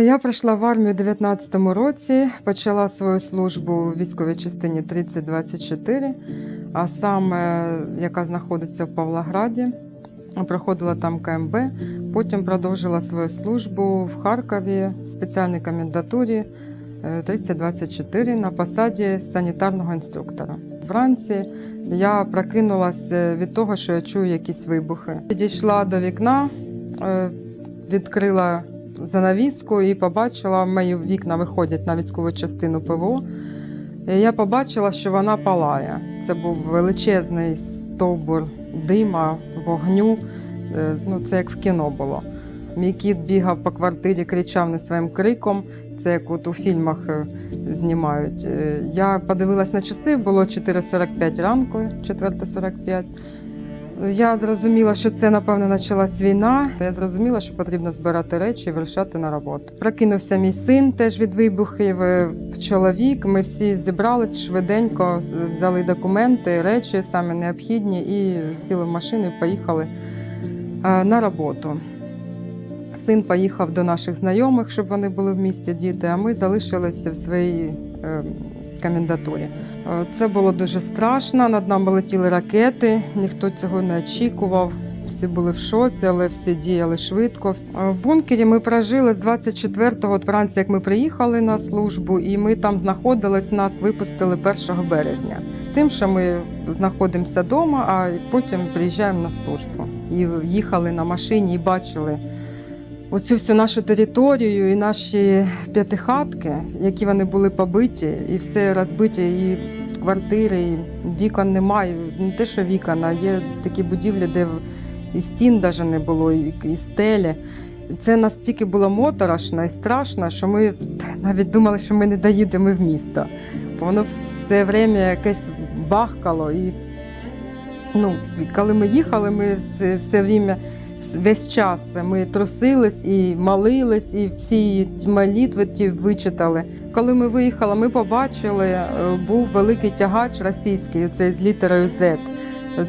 Я прийшла в армію у 19-му році, почала свою службу у військовій частині 3024, а саме яка знаходиться в Павлограді. Проходила там КМБ, потім продовжила свою службу в Харкові в спеціальній комендатурі е, 3024 на посаді санітарного інструктора. Вранці я прокинулася від того, що я чую якісь вибухи. Підійшла до вікна, е, відкрила занавіску і побачила, мої вікна виходять на військову частину ПВО. І я побачила, що вона палає. Це був величезний стовбур дима, вогню. Е, Ну, це як в кіно було. Мій кіт бігав по квартирі, кричав не своїм криком. Це як от у фільмах е, знімають. Е, Я подивилась на часи, було 4.45 ранку, 4.45. Я зрозуміла, що це напевно почалась війна. Я зрозуміла, що потрібно збирати речі і вирушати на роботу. Прокинувся мій син теж від вибухів. е, Чоловік. Ми всі зібрались швиденько, взяли документи, речі саме необхідні, і сіли в машину і поїхали е, на роботу. Син поїхав до наших знайомих, щоб вони були в місті діти, а ми залишилися в своїй е, комендатурі. Е, Це було дуже страшно. Над нами летіли ракети, ніхто цього не очікував. Всі були в шоці, але всі діяли швидко. Е, В бункері ми прожили з 24-го от вранці, як ми приїхали на службу, і ми там знаходились. Нас випустили 1 березня. З тим, що ми знаходимося вдома, а потім приїжджаємо на службу. І їхали на машині і бачили оцю всю нашу територію і наші п'ятихатки, які вони були побиті, і все розбиті, і квартири, і вікон немає. Не те, що вікон, а є такі будівлі, де і стін навіть не було, і, стелі. Це настільки було моторошно і страшно, що ми навіть думали, що ми не доїдемо в місто. Воно все время якесь бахкало. І ну, коли ми їхали, ми все, все время весь час ми трусились і молились, і всі молитви ті вичитали. Коли ми виїхали, ми побачили, е, був великий тягач російський, оцей з літерою Z.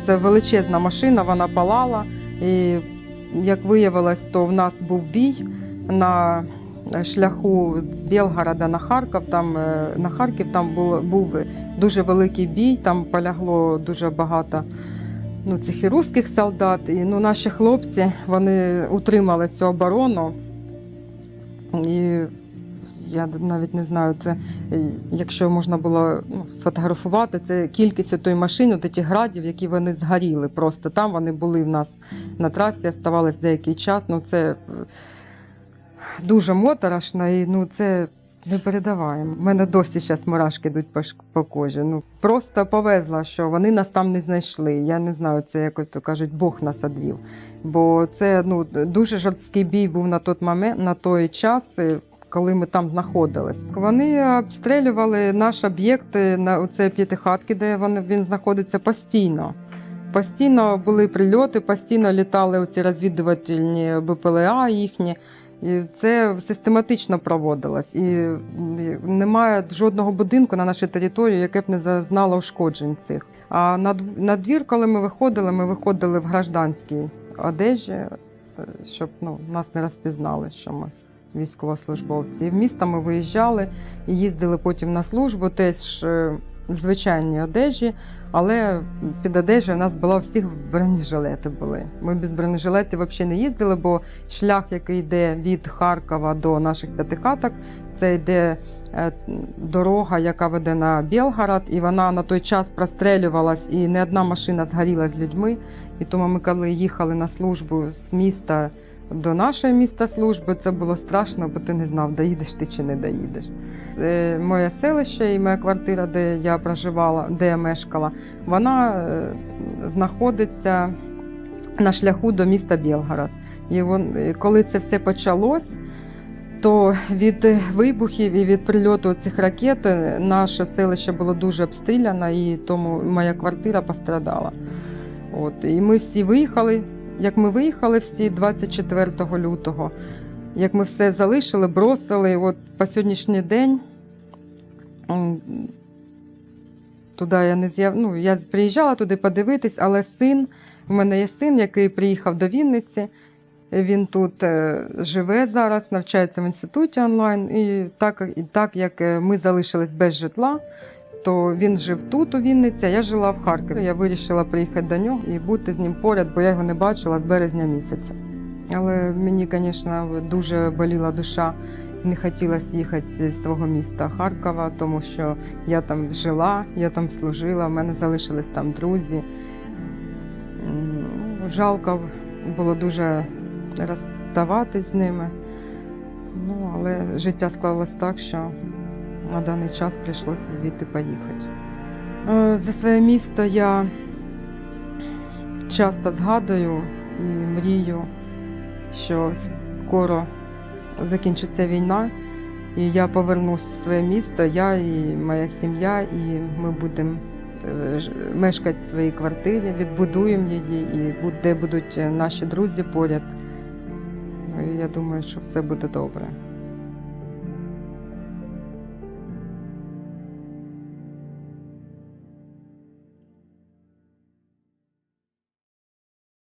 Це величезна машина, вона палала. І як виявилось, то в нас був бій на шляху з Білгорода на Харків. Там е, на Харків там був дуже великий бій, там полягло дуже багато ну, цих і русських солдат. І ну, наші хлопці вони утримали цю оборону. І я навіть не знаю, це якщо можна було ну, сфотографувати, це кількість тої машини, ті градів, які вони згоріли. Просто там вони були в нас на трасі, оставались деякий час. Ну, це дуже моторошно і ну, це не передаваємо. У мене досі зараз мурашки йдуть по, по кожі. Ну, просто повезла, що вони нас там не знайшли. Я не знаю, це як то кажуть, Бог нас одвів. Бо це ну, дуже жорсткий бій був на той момент, на той час. е, Коли ми там знаходились, вони обстрілювали наш об'єкт е, на оце п'ятихатки, де вони він знаходиться постійно. Постійно були прильоти, постійно літали оці розвідувальні БПЛА їхні. І це систематично проводилось. І немає жодного будинку на нашій території, яке б не зазнало ушкоджень цих. А на, дв- двір, коли ми виходили, ми виходили в гражданській одежі, е, щоб ну, нас не розпізнали, що ми військовослужбовці. І в місто ми виїжджали і їздили потім на службу, теж е, в звичайній одежі. Але під одежею у нас було всіх бронежилети були. Ми без бронежилетів взагалі не їздили, бо шлях, який йде від Харкова до наших п'ятихаток, це йде е, дорога, яка веде на Білгород, і вона на той час прострелювалась, і не одна машина згоріла з людьми. І тому ми, коли їхали на службу з міста до нашого міста служби, це було страшно, бо ти не знав, доїдеш ти чи не доїдеш. Це моє селище і моя квартира, де я проживала, де я мешкала, вона е, знаходиться на шляху до міста Білгород. І е, коли це все почалось, то від е, вибухів і від прильоту цих ракет е, наше селище було дуже обстріляно, і тому моя квартира пострадала. От, і ми всі виїхали. Як ми виїхали всі 24 лютого, як ми все залишили, бросили, от по сьогоднішній день туди я не з'яв... ну, я приїжджала туди подивитись, але син, в мене є син, який приїхав до Вінниці, Він тут е, живе зараз, навчається в інституті онлайн. І так, і так як е, ми залишились без житла, то він жив тут, у Вінниці, а я жила в Харкові. Я вирішила приїхати до нього і бути з ним поряд, бо я його не бачила з березня місяця. Але мені, звісно, дуже боліла душа. Не хотілося їхати з свого міста Харкова, тому що я там жила, я там служила, в мене залишились там друзі. Жалко було дуже розставатись з ними. Ну, але життя склалось так, що на даний час прийшлося звідти поїхати. Е, За своє місто я часто згадую і мрію, що скоро закінчиться війна, і я повернусь в своє місто, я і моя сім'я, і ми будемо е, мешкати в своїй квартирі, відбудуємо її, і де будуть наші друзі поряд. Ну, Я думаю, що все буде добре.